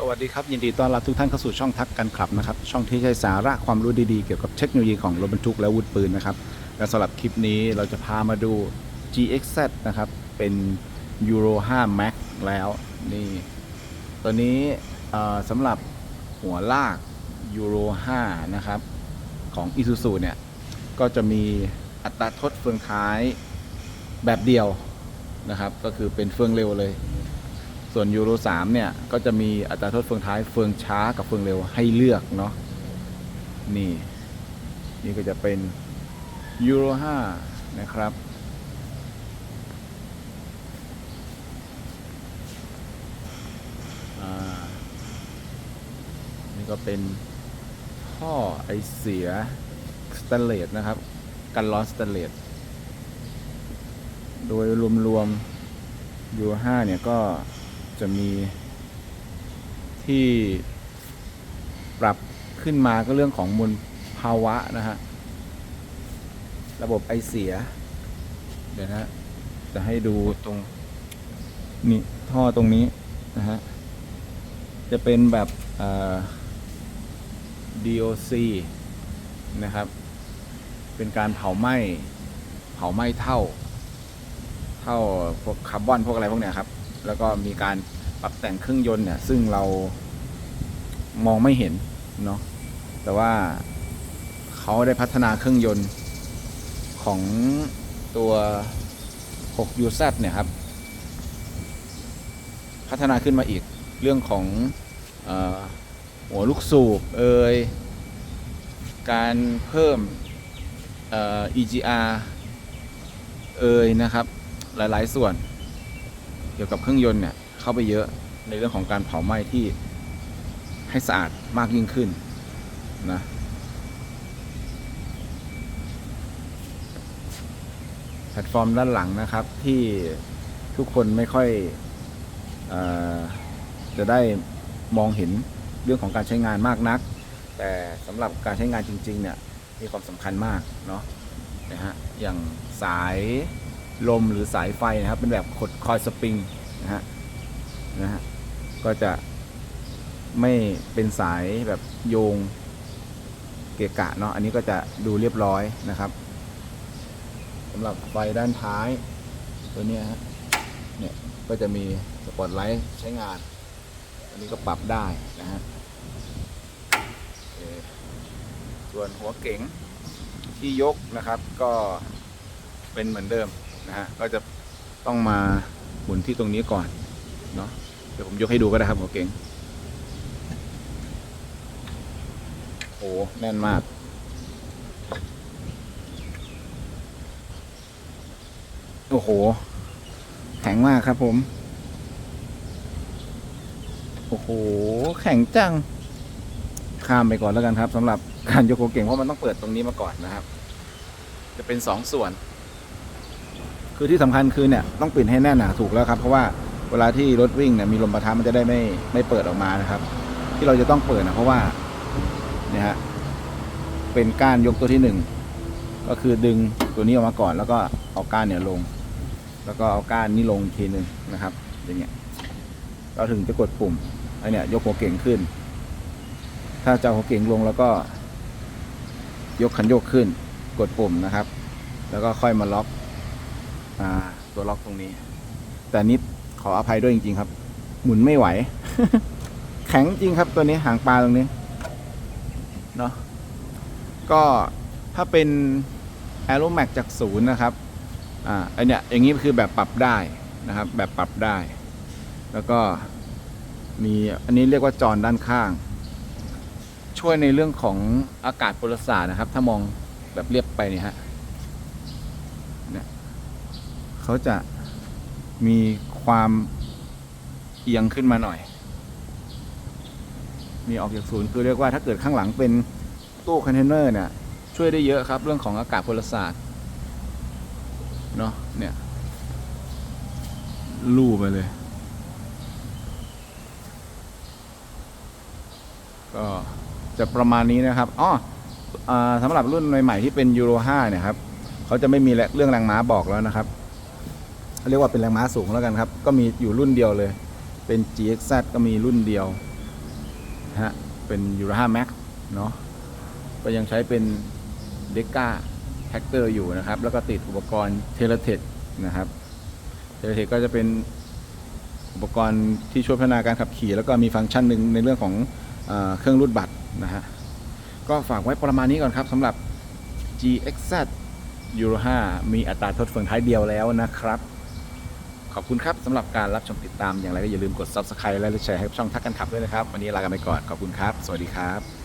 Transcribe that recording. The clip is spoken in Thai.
สวัสดีครับ ยินดีต้อนรับทุกท่านเข้าสู่ช่องทักกันขับนะครับ ช่องที่ให้สาระความรู้ดีๆ เกี่ยวกับเทคโนโลยีของรถบรรทุกและวุธปืนนะครับ และสำหรับคลิปนี้เราจะพามาดู GXZ นะครับ เป็น Euro 5 Max แล้วนี่ตัวนี้สำหรับหัวลาก Euro 5 นะครับ ของ Isuzu เนี่ย ก็จะมีอัตราทดเฟืองท้ายแบบเดียวนะครับ ก็คือเป็นเฟืองเร็วเลย ส่วนยูโร3เนี่ย ก็จะมีอัตราโทษเฟืองท้ายเฟืองช้ากับเฟืองเร็วให้เลือกเนาะนี่นี่ก็จะเป็นยูโร5นะครับ นี่ก็เป็นท่อไอเสียสแตเลสนะครับ กันร้อนสแตเลสโดยรวมๆยูโร5เนี่ยก็ จะมีที่ปรับขึ้นมาก็เรื่องของมลภาวะนะฮะ ระบบไอเสีย เดี๋ยวนะจะให้ดูตรงนี่ท่อตรงนี้นะฮะ จะเป็นแบบเอ่อ DOC นะครับ เป็นการเผาไหม้ เผาไหม้เท่า เท่าพวกคาร์บอนพวกอะไรพวกเนี้ยครับ แล้วก็มีการ ปรับแต่งเครื่องยนต์เนี่ย ซึ่งเรามองไม่เห็นเนาะแต่ว่าเขาได้พัฒนาเครื่องยนต์ของตัว 6UZ เนี่ยครับ พัฒนาขึ้นมาอีกเรื่องของออหัวลูกสูบเอ่ยการเพิ่มเออ EGR เอ่ยนะครับ หลาย ๆ ส่วน เกี่ยวกับเครื่องยนต์เนี่ย เข้าไปเยอะในเรื่องของการเผาไหม้ที่ให้สะอาดมากยิ่งขึ้นนะแพลตฟอร์มด้านหลังนะครับที่ทุกคนไม่ค่อยอจะได้มองเห็นเรื่องของการใช้งานมากนัก แต่สำหรับการใช้งานจริงๆเนี่ยมีความสำคัญมากเนาะนะฮะอย่างสายลมหรือสายไฟนะครับเป็นแบบขดคอยสปริงนะฮะ นะฮะก็จะไม่เป็นสายแบบโยงเกะกะเนาะอันนี้ก็จะดูเรียบร้อยนะครับสำหรับไฟด้านท้ายตัวนี้ฮะเนี่ยก็จะมีสปอตไลท์ใช้งาน อันนี้ก็ปรับได้นะฮะส่วนหัวเก๋งที่ยกนะครับก็เป็นเหมือนเดิมนะฮะก็จะต้องมาหมุนที่ตรงนี้ก่อน เนาะเดี๋ยวผมยกให้ดูก็ได้ครับหัวเก๋งโอ้แน่นมาก โอ้โห แข็งมากครับผม โอ้โห แข็งจัง ข้ามไปก่อนแล้วกันครับสำหรับการยกหัวเก่งเพราะมันต้องเปิดตรงนี้มาก่อนนะครับ จะเป็นสองส่วน คือที่สำคัญคือเนี่ย ต้องปิดให้แน่นหนาถูกแล้วครับ เพราะว่า เวลาที่รถวิ่งเนี่ยมีลมประทะมันจะได้ไม่ไม่เปิดออกมานะครับ ที่เราจะต้องเปิดนะเพราะว่าเนี่ยฮะเป็นก้านยกตัวที่หนึ่งก็คือดึงตัวนี้ออกมาก่อน แล้วก็เอาก้านเนี่ยลง แล้วก็เอาก้านนี้ลงทีหนึ่งนะครับ อย่างเงี้ยเราถึงจะกดปุ่มไอเนี่ยยกหัวเก่งขึ้น ถ้าจะหัวเก่งลงแล้วก็ ยกคันโยกขึ้น กดปุ่มนะครับ แล้วก็ค่อยมาล็อกอ่าตัวล็อกตรงนี้ แต่นิด ขออภัยด้วยจริง ๆ ครับ หมุนไม่ไหว แข็งจริงครับตัวนี้หางปลาตรงนี้เนาะก็ถ้าเป็น a e r o Max จากศูนย์นะครับอ่าไอเนี้ยอย่างนี้คือแบบปรับได้นะครับ แบบปรับได้ แล้วก็มีอันนี้เรียกว่าจอนด้านข้าง ช่วยในเรื่องของอากาศพลศาสตร์นะครับ ถ้ามองแบบเรียบไปเนี่ยฮะเนี่ยเขาจะมี ความเอียงขึ้นมาหน่อยมีออกจากศูนย์คือเรียกว่าถ้าเกิดข้างหลังเป็นตู้คอนเทนเนอร์เนี่ยช่วยได้เยอะครับ เรื่องของอากาศพลศาสตร์เนาะเนี่ยลู่ไปเลย ก็จะประมาณนี้นะครับอ๋อสำหรับรุ่นใหม่ๆที่เป็นยูโร5เนี่ยครับเขาจะไม่มีเรื่องแรงม้าบอกแล้วนะครับ เรียกว่าเป็นแรงม้าสูงแล้วกันครับ ก็มีอยู่รุ่นเดียวเลย เป็น GXZ ก็มีรุ่นเดียวฮะเป็นยูรา5 Max เนาะก็ยังใช้เป็นเดก้าแท็กเตอร์อยู่นะครับ แล้วก็ติดอุปกรณ์เทเลเทคนะครับเทเลเทคก็จะเป็นอุปกรณ์ที่ช่วยพัฒนาการขับขี่ แล้วก็มีฟังก์ชันหนึ่งในเรื่องของเออเครื่องรูดบัตรนะฮะก็ฝากไว้ประมาณนี้ก่อนครับสำหรับ GXZ Euro 5มีอัตราทดเฟืองท้ายเดียวแล้วนะครับ ขอบคุณครับสำหรับการรับชมติดตามอย่างไรก็อย่าลืมกด Subscribe และแชร์ให้ช่องทักกันขับด้วยนะครับ วันนี้ลากันไปก่อนขอบคุณครับ สวัสดีครับ